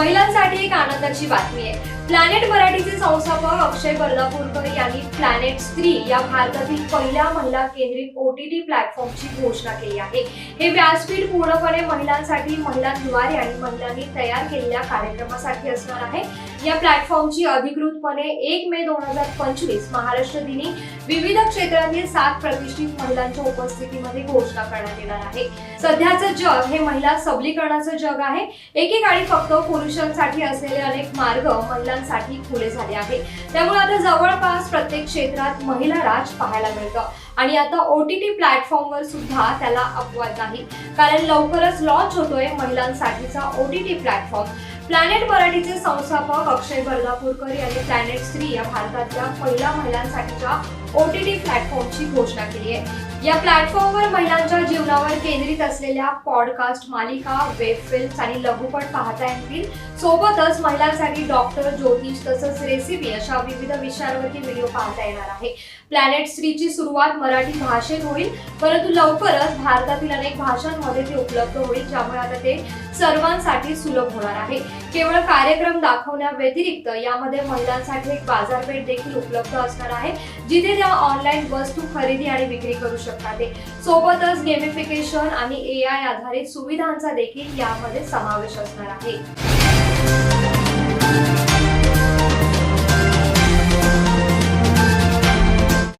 महिलांसाठी एक आनंदाची बातमी आहे. प्लॅनेट मराठीचे संस्थापक अक्षय बर्दापूरकर यांनी प्लॅनेट स्त्री या भारतातील पहिल्या महिला केंद्रित ओ टी टी प्लॅटफॉर्मची घोषणा केली आहे. हे व्यासपीठ पूर्णपणे महिलांसाठी महिला निवारे आणि महिलांनी तयार केलेल्या कार्यक्रमासाठी असणार आहे. या प्लॅटफॉर्मची अधिकृतपणे एक मे दोन हजार पंचवीस महाराष्ट्र दिनी विविध क्षेत्रातील सात प्रतिष्ठित महिलांच्या उपस्थितीमध्ये घोषणा करण्यात येणार आहे. सध्याचं जग हे महिला सबलीकरणाचं जग आहे. एकेकाळी फक्त पुरुषांसाठी असलेले अनेक मार्ग महिला महिलांसाठी खुले झाले आहे. त्यामुळे आता जवळपास प्रत्येक क्षेत्रात महिला राज पाहायला मिळतं. आणि आता ओ टी टी प्लॅटफॉर्मवर सुद्धा त्याला अपवाद नाही. कारण लवकरच लॉन्च होतोय महिलांसाठीचा O T T platform Planet मराठीचे संस्थापक अक्षय बर्दापूरकर यांनी प्लॅनेट स्त्री या भारतातल्या पहिल्या महिलांसाठीच्या ओ टी टी प्लॅटफॉर्मची घोषणा केली आहे. या प्लॅटफॉर्मवर महिलांच्या जीवनावर केंद्रित असलेल्या पॉडकास्ट मालिका वेब फिल्म्स आणि लघुपट पाहता येतील. सोबतच महिलांसाठी डॉक्टर ज्योतिष तसंच रेसिपी अशा विविध विषयांवरती व्हिडिओ पाहता येणार आहे. प्लॅनेट स्त्रीची सुरुवात मराठी भाषेत होईल परंतु लवकरच भारतातील अनेक भाषांमध्ये ते उपलब्ध होईल ज्यामुळे आता ते सर्वांसाठी सुलभ होणार आहे. केवळ कार्यक्रम दाखवण्या व्यतिरिक्त यामध्ये महिलांसाठी एक बाजारपेठ देखील उपलब्ध असणार आहे जिथे त्या ऑनलाईन वस्तू खरेदी आणि विक्री करू शकतात सोबतच गेमिफिकेशन आणि ए आय आधारित सुविधांचा देखील यामध्ये समावेश असणार आहे.